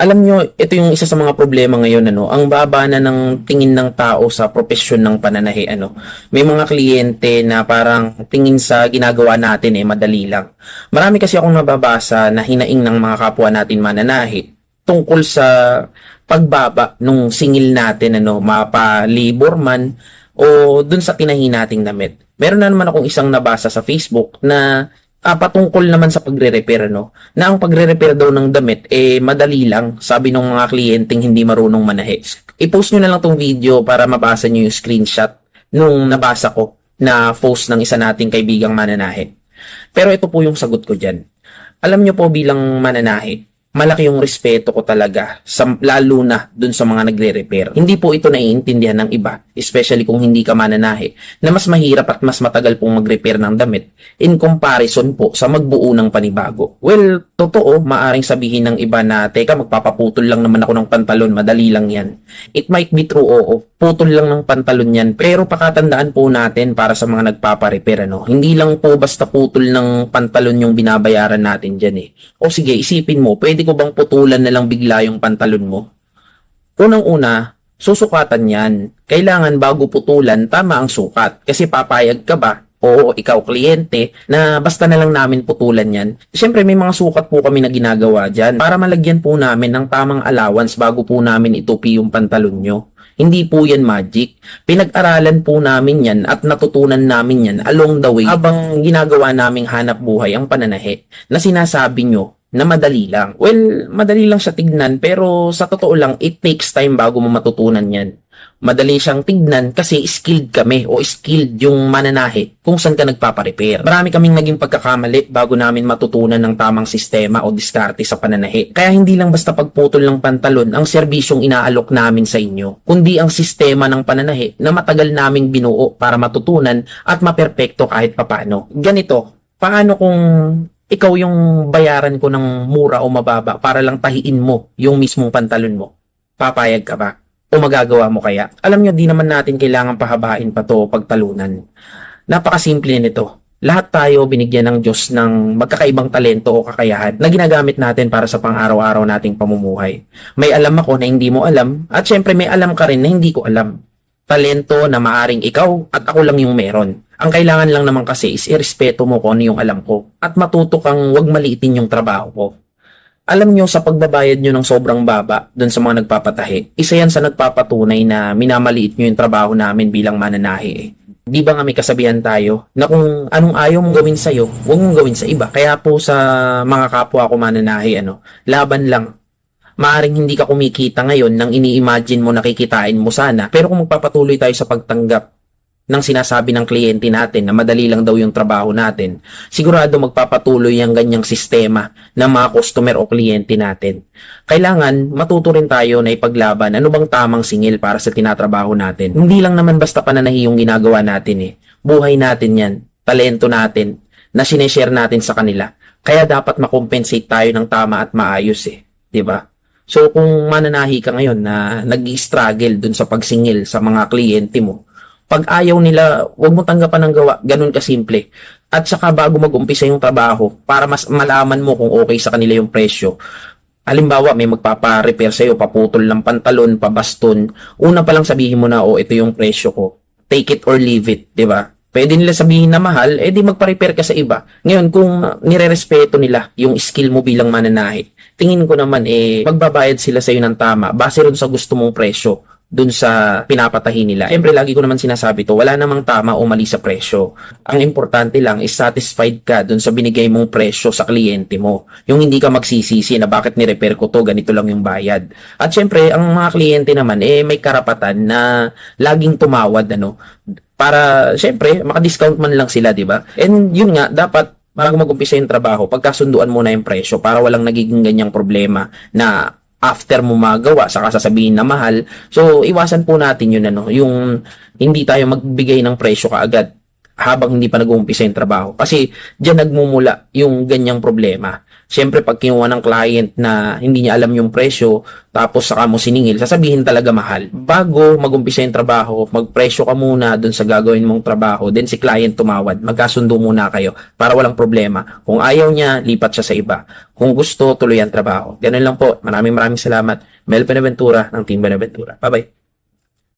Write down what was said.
alam nyo, ito yung isa sa mga problema ngayon, ano, ang baba na ng tingin ng tao sa profesyon ng pananahi, ano. May mga kliyente na parang tingin sa ginagawa natin eh, madali lang. Marami kasi akong nababasa na hinaing ng mga kapwa natin mananahi tungkol sa pagbaba nung singil natin, ano, mapalibor man o dun sa tinahi nating damit. Meron na naman akong isang nabasa sa Facebook na ah, patungkol naman sa pagre-repair, no? Na ang pagre-repair daw ng damit, eh, madali lang, sabi ng mga kliyenteng hindi marunong manahi. I-post nyo na lang tong video para mabasa nyo yung screenshot nung nabasa ko na post ng isa nating kaibigang mananahi. Pero ito po yung sagot ko dyan. Alam nyo po bilang mananahi, malaki yung respeto ko talaga, sa, lalo na dun sa mga nagre-repair. Hindi po ito naiintindihan ng iba, especially kung hindi ka mananahi, na mas mahirap at mas matagal pong mag-repair ng damit in comparison po sa magbuo ng panibago. Well, totoo, maaring sabihin ng iba na, teka, magpapaputol lang naman ako ng pantalon, madali lang yan. It might be true, oo, putol lang ng pantalon yan, pero pakatandaan po natin para sa mga nagpapa-repair, ano, hindi lang po basta putol ng pantalon yung binabayaran natin dyan eh. O sige, isipin mo, pwede ko bang putulan na lang bigla yung pantalon mo? Unang-una, susukatan yan. Kailangan bago putulan, tama ang sukat. Kasi papayag ka ba? Oo, ikaw kliyente, na basta na lang namin putulan yan. Siyempre, may mga sukat po kami na ginagawa dyan para malagyan po namin ng tamang allowance bago po namin itupi yung pantalon nyo. Hindi po yan magic. Pinag-aralan po namin yan at natutunan namin yan along the way habang ginagawa naming hanap buhay ang pananahe na sinasabi nyo na madali lang. Well, madali lang siya tignan pero sa totoo lang, it takes time bago mo matutunan yan. Madali siyang tignan kasi skilled kami o skilled yung mananahe kung saan ka nagpaparepair. Marami kaming naging pagkakamali bago namin matutunan ng tamang sistema o diskarte sa pananahe. Kaya hindi lang basta pagputol ng pantalon ang serbisyong inaalok namin sa inyo, kundi ang sistema ng pananahe na matagal naming binuo para matutunan at maperpekto kahit papano. Ganito, paano kung ikaw yung bayaran ko ng mura o mababa para lang tahiin mo yung mismong pantalon mo? Papayag ka ba? O magagawa mo kaya? Alam nyo, di naman natin kailangan pahabain pa to pagtalunan. Napakasimple nito. Lahat tayo binigyan ng Diyos ng magkakaibang talento o kakayahan na ginagamit natin para sa pang-araw-araw nating pamumuhay. May alam ako na hindi mo alam at syempre may alam ka rin na hindi ko alam. Talento na maaring ikaw at ako lang yung meron. Ang kailangan lang naman kasi is irespeto mo kung ano yung alam ko at matuto kang wag maliitin yung trabaho ko. Alam nyo, sa pagbabayad nyo ng sobrang baba dun sa mga nagpapatahi, isa yan sa nagpapatunay na minamaliit nyo yung trabaho namin bilang mananahi eh. Di ba nga may kasabihan tayo na kung anong ayaw mong gawin sa'yo, huwag mong gawin sa iba. Kaya po sa mga kapwa ko mananahi, ano, laban lang. Maaring hindi ka kumikita ngayon nang ini-imagine mo nakikitain mo sana. Pero kung magpapatuloy tayo sa pagtanggap ng sinasabi ng kliyente natin na madali lang daw yung trabaho natin, sigurado magpapatuloy ang ganyang sistema ng mga customer o kliyente natin. Kailangan matuto rin tayo na ipaglaban ano bang tamang singil para sa tinatrabaho natin. Hindi lang naman basta pananahi yung ginagawa natin eh. Buhay natin yan, talento natin, na sineshare natin sa kanila. Kaya dapat makompensate tayo ng tama at maayos eh. ba? So kung mananahi ka ngayon na nag-struggle dun sa pagsingil sa mga kliyente mo, pag ayaw nila, huwag mo tanggapan ng gawa. Ganun kasimple. At saka bago mag-umpisa yung trabaho, para mas malaman mo kung okay sa kanila yung presyo. Halimbawa, may magpapa-repair sa'yo, paputol ng pantalon, pabaston. Una pa lang sabihin mo na, oh, ito yung presyo ko. Take it or leave it, di ba? Pwede nila sabihin na mahal, eh di magpa-repair ka sa iba. Ngayon, kung nire-respeto nila yung skill mo bilang mananahi, tingin ko naman eh, magbabayad sila sa'yo ng tama, base rin sa gusto mong presyo dun sa pinapatahi nila. Siyempre, lagi ko naman sinasabi to, wala namang tama o mali sa presyo. Ang importante lang is satisfied ka dun sa binigay mong presyo sa kliyente mo. Yung hindi ka magsisisi na bakit ni-repair ko to, ganito lang yung bayad. At siyempre, ang mga kliyente naman, eh, may karapatan na laging tumawad, ano, para, siyempre, makadiscount man lang sila, di ba? And yun nga, dapat bago mag-umpisa yung trabaho, pagkasunduan mo na yung presyo para walang nagiging ganyang problema na after mo magawa, saka sasabihin na mahal. So, iwasan po natin yun, ano, yung hindi tayo magbigay ng presyo kaagad habang hindi pa nag-uumpisa yung trabaho. Kasi, dyan nagmumula yung ganyang problema. Siyempre, pag kinuha ng client na hindi niya alam yung presyo, tapos saka mo siningil, sasabihin talaga mahal. Bago magumpisa yung trabaho, magpresyo ka muna dun sa gagawin mong trabaho, then si client tumawad, magkasundo muna kayo para walang problema. Kung ayaw niya, lipat siya sa iba. Kung gusto, tuloy ang trabaho. Ganun lang po. Maraming maraming salamat. Mel Benaventura ng Team Benaventura. Bye-bye.